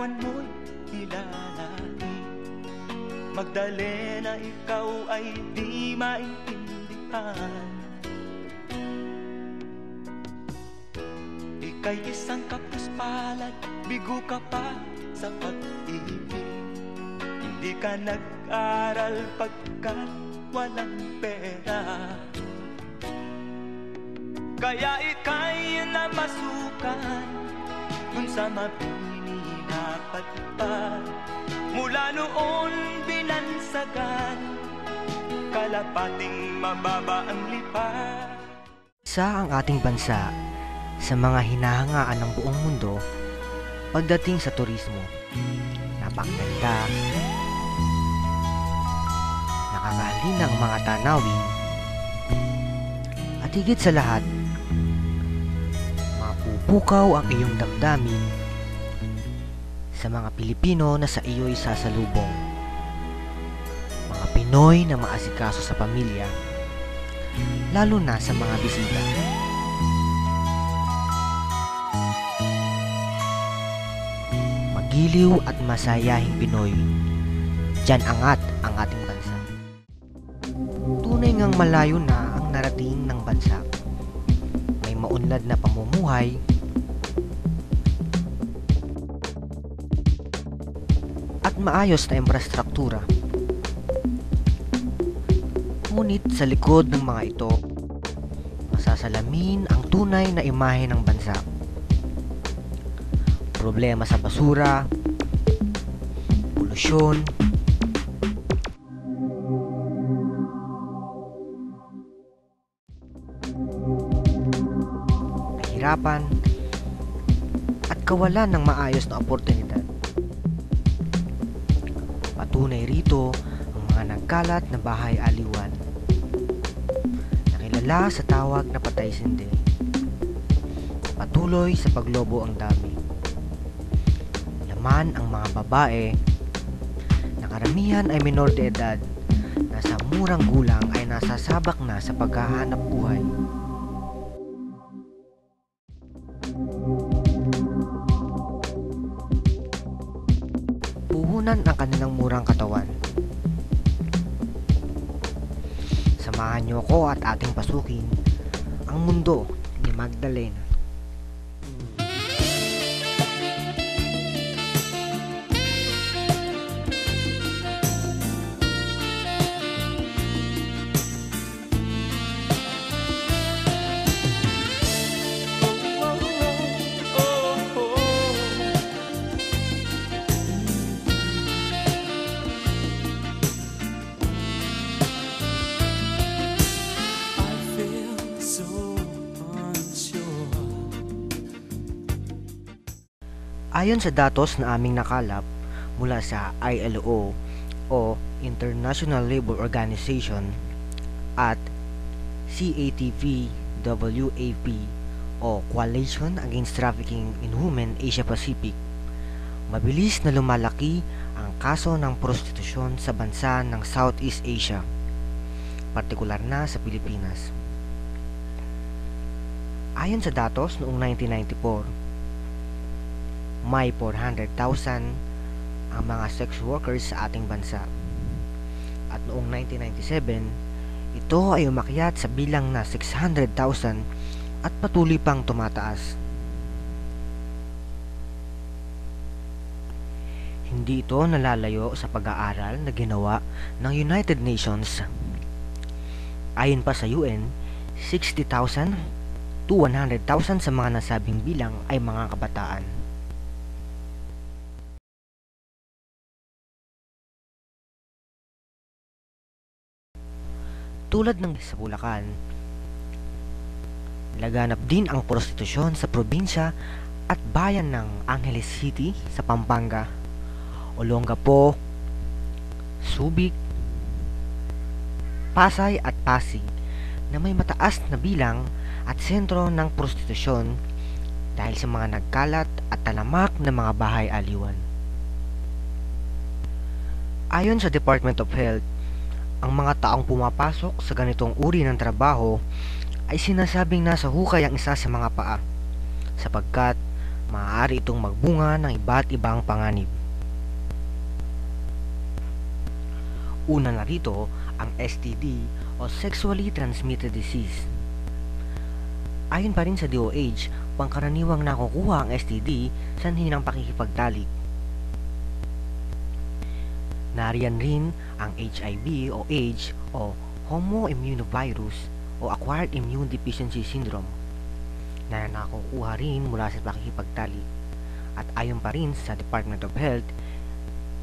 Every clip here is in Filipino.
Larawan mo'y nilalaki Magdalena, ikaw ay di maintindihan. Ika'y isang kapos palad Bigo ka pa sa pag-ibig. Hindi ka nag-aral pagkat walang pera. Kaya ika'y namasukan Dun sa mapininapat pa. Mula noon binansagan. Kalapating mababa ang lipat Sa ang ating bansa sa mga hinahangaan ng buong mundo pagdating sa turismo. Napakaganda, nakakahalinang mga tanawin, at higit sa lahat, mapupukaw ang iyong damdamin sa mga Pilipino na sa iyo'y sasalubong. Mga Pinoy na maasikaso sa pamilya, lalo na sa mga bisita. Magiliw at masayahing Pinoy, Diyan angat ang ating bansa. Tunay ngang malayo na ang narating ng bansa. May maunlad na pamumuhay, maayos na infrastruktura. Ngunit sa likod ng mga ito, masasalamin ang tunay na imahe ng bansa. Problema sa basura, polusyon, kahirapan, at kawalan ng maayos na oportunidad. Patunay rito ang mga nagkalat na bahay aliwan. Nakilala sa tawag na patay sindi. Patuloy sa paglobo ang dami. Laman ang mga babae na karamihan ay minor de edad na sa murang gulang ay nasasabak na sa paghahanap buhay. Puhunan ang kanilang murang katawan. Samahan niyo ako at ating pasukin ang mundo ni Magdalena. Ayon sa datos na aming nakalap mula sa ILO o International Labor Organization at CATV WAP o Coalition Against Trafficking in Women Asia Pacific, mabilis na lumalaki ang kaso ng prostitusyon sa bansa ng Southeast Asia, partikular na sa Pilipinas. Ayon sa datos noong 1994, may 400,000 ang mga sex workers sa ating bansa. At noong 1997, ito ay umakyat sa bilang na 600,000 at patuloy pang tumataas. Hindi ito nalalayo sa pag-aaral na ginawa ng United Nations. Ayon pa sa UN, 60,000 to 100,000 sa mga nasabing bilang ay mga kabataan. Tulad ng sa Bulacan, laganap din ang prostitusyon sa probinsya at bayan ng Angeles City sa Pampanga, Olongapo, Subic, Pasay at Pasig na may mataas na bilang at sentro ng prostitusyon dahil sa mga nagkalat at talamak na mga bahay aliwan. Ayon sa Department of Health, ang mga taong pumapasok sa ganitong uri ng trabaho ay sinasabing nasa hukay ang isa sa mga paa sapagkat maaari itong magbunga ng iba't ibang panganib. Una na rito ang STD o Sexually Transmitted Disease. Ayon pa rin sa DOH, pangkaraniwang nakukuha ang STD sanhi ng pakikipagtalik. Nariyan rin ang HIV o AIDS o Homoimmunovirus o Acquired Immune Deficiency Syndrome na nakukuha rin mula sa pakikipagtalik. At ayon pa rin sa Department of Health,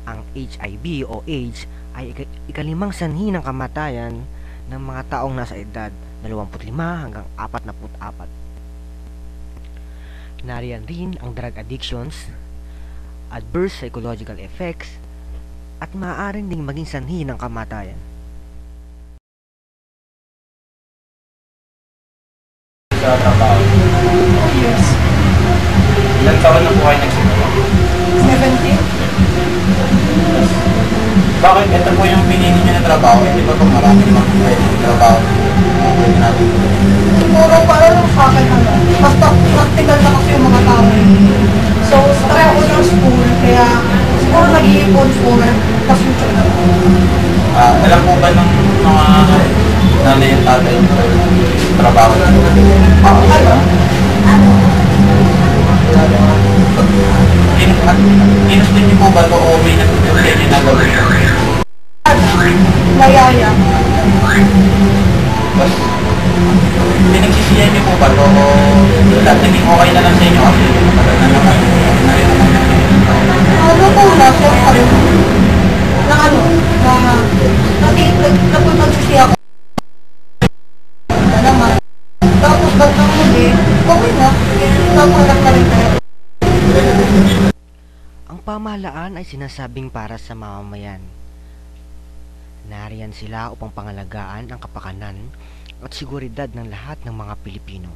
ang HIV o AIDS ay ika- ikalimang sanhi ng kamatayan ng mga taong nasa edad 25 hanggang 44. Nariyan rin ang drug addictions, adverse psychological effects, at maaaring ding maging sanhi ng kamatayan. sa trabaho. Yes. Ilang taon na po kayo nagsimula? 17? Bakit ito po yung pinili niyo na trabaho? Hindi ba po marami mga pwedeng trabaho? Pwede natin Siguro para lang sa akin ano, basta practical na kasi yung mga tao. So, try ako ng school, kaya siguro nag-iipon for the future na Ah, alam po ba ng mga nanay at tatay yung trabaho niyo? Oo, ano? In, at inustin niyo po ba ito o may nagtutulay niyo na gawin? Layaya. Mas, pinagsisiyan niyo po ba ito o lahat naging okay na lang sa inyo kasi matagal na naman. Pamahalaan ay sinasabing para sa mamamayan. Nariyan sila upang pangalagaan ang kapakanan at seguridad ng lahat ng mga Pilipino.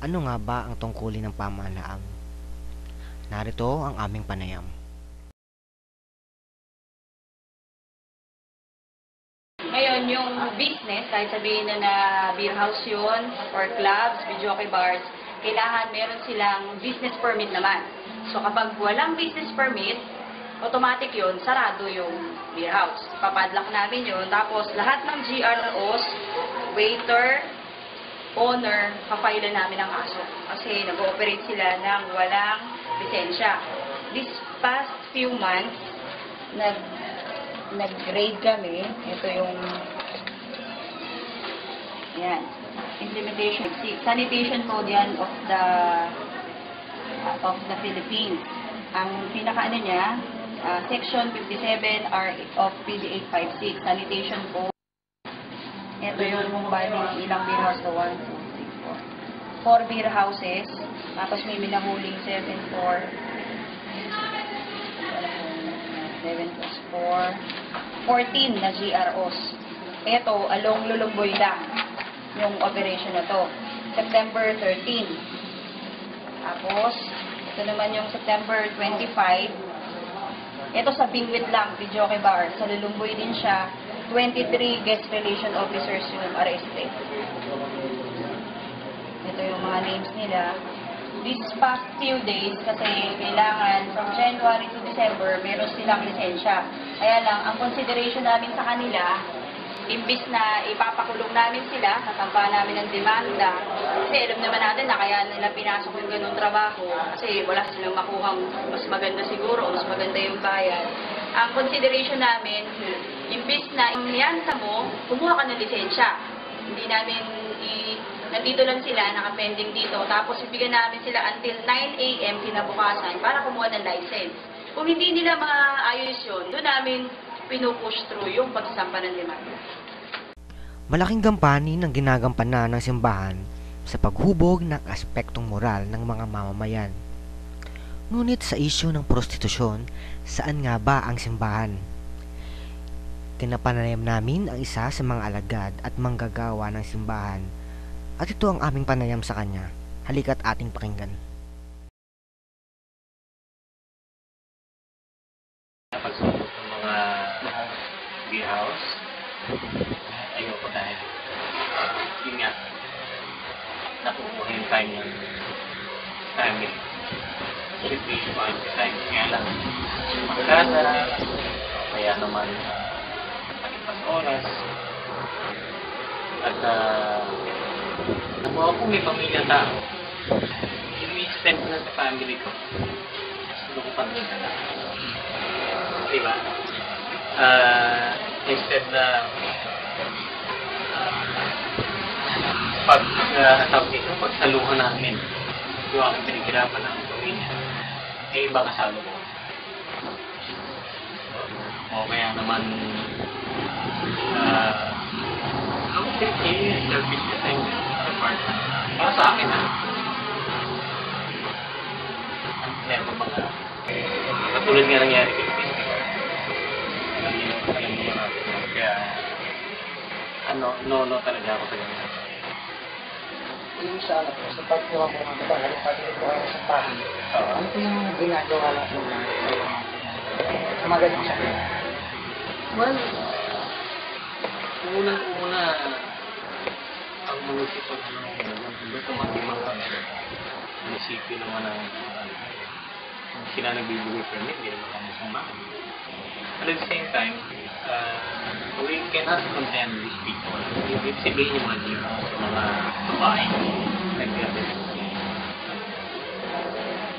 Ano nga ba ang tungkulin ng pamahalaan? Narito ang aming panayam. Ngayon, yung business, kahit sabihin na na beer house yun, or clubs, videoke bars, kailangan meron silang business permit naman. So kapag walang business permit, automatic yun, sarado yung beer house. Papadlock namin yun. Tapos lahat ng GROs, waiter, owner, kapailan namin ang kaso. Kasi nag-ooperate sila ng walang lisensya. This past few months, nag nag-grade kami. Ito yung yan. Implementation sanitation code yan of the uh, of the Philippines. Ang pinaka ano niya, uh, section 57 R of PD 856 sanitation code. Ito yung kung bali ilang beer house to 1, 2, 3, 4. Four beer houses. Tapos may minahuling 7 for 7 plus 4. 14 na GROs. Ito, along Lulumboy lang yung operation na to. September 13. Tapos, ito naman yung September 25. Ito sa Bingwit lang, Videoke Bar. Sa Lulumboy din siya. 23 guest relation officers yung arrested. Ito yung mga names nila. These past few days, kasi kailangan from January to December, meron silang lisensya. Kaya lang, ang consideration namin sa kanila, imbis na ipapakulong namin sila, sasampa namin ng demanda, kasi alam naman natin na kaya nila pinasok yung ganung trabaho, kasi wala silang makuhang mas maganda siguro, mas maganda yung bayan. Ang consideration namin, imbis na iniyansa mo, kumuha ka ng lisensya. Hindi namin i nandito lang sila, nakapending dito. Tapos ibigyan namin sila until 9 a.m. kinabukasan para kumuha ng license. Kung hindi nila maayos yun, doon namin pinupush through yung pagsasampa ng demanda. Malaking gampanin ang ginagampanan ng simbahan sa paghubog ng aspektong moral ng mga mamamayan. Ngunit sa isyu ng prostitusyon, saan nga ba ang simbahan? Tinapanayam namin ang isa sa mga alagad at manggagawa ng simbahan at ito ang aming panayam sa kanya. Halika't ating pakinggan. pagsubok ng mga beer house. Ayoko dahil yun nga, napupuhin time ng family. Should be quality time. Kaya lang, magkana, kaya naman, uh, palipas oras. At, uh, ako ako may pamilya tao. Yung extend na sa family ko. Gusto ko pamilya na. Di Ah, instead na pag uh, tawag dito, pagsaluhan namin yung aking pinaghirapan ng pamilya, eh iba kasalo ko. O kaya naman, ah, uh, okay, eh, selfish na time. Para sa akin, ha? Meron mga, katulad nga nangyari kay ano, no, no talaga ako sa ganyan. yung sa ano po, sa pagkuha ko ng ba, halimbawa pati ko sa bahay. Oo. Ano po yung ginagawa lang po na sa mga ganun siya? Well, unang-una, ang ano, dito magimang kami. Munisipyo naman ang ano, sila nagbibigay permit, hindi naman kami sumaan. At the same time, uh, we cannot condemn these people. Ibig sabihin yung mga dito, mga babae, other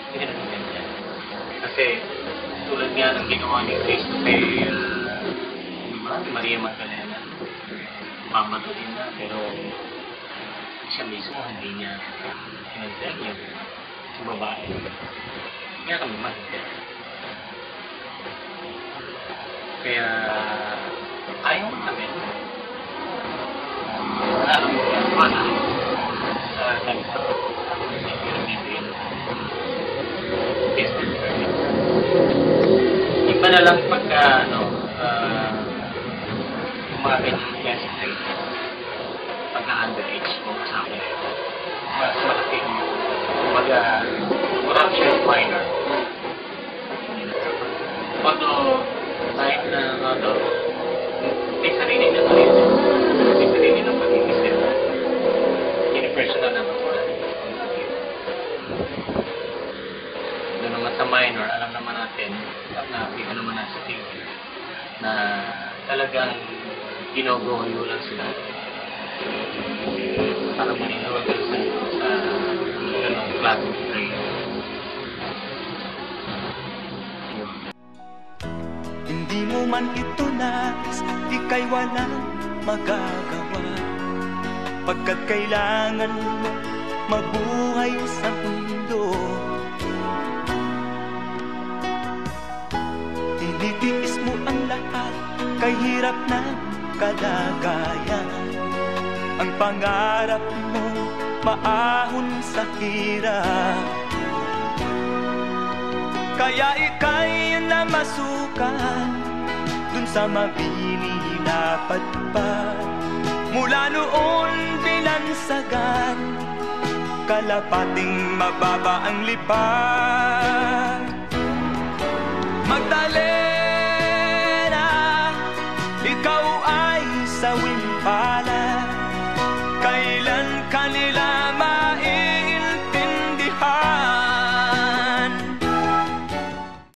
Hindi ka condemn yan. Kasi, tulad nga ng ginawa ni Cristo kay Maria Magdalena, mamadalin na, pero siya mismo hindi niya yung, yung babae. Kami mahigit. Kaya, ayaw mo kami. Alam mo, wala. Sa permit. Iba na lang pagka, ano, uh, umaga ng class grade. Pagka underage mo sa akin. Mas malaki yung kumbaga corruption minor. Although, kahit na ano, may sarili na sarili. May sarili ng pag-iisip. Unipersonal naman. Doon naman sa minor, alam naman natin, at nakikita naman natin sa TV, na talagang ginogoyo lang sila. Para maninawagan man ito nais, ika'y walang magagawa. Pagkat kailangan mo mabuhay sa mundo. Tinitiis mo ang lahat, kay hirap ng kalagayan. Ang pangarap mo, maahon sa hirap. Kaya ika'y namasukan Dun sa mabini na padpad Mula noon binansagan Kalapating mababa ang lipad Magdalena Ikaw ay sawi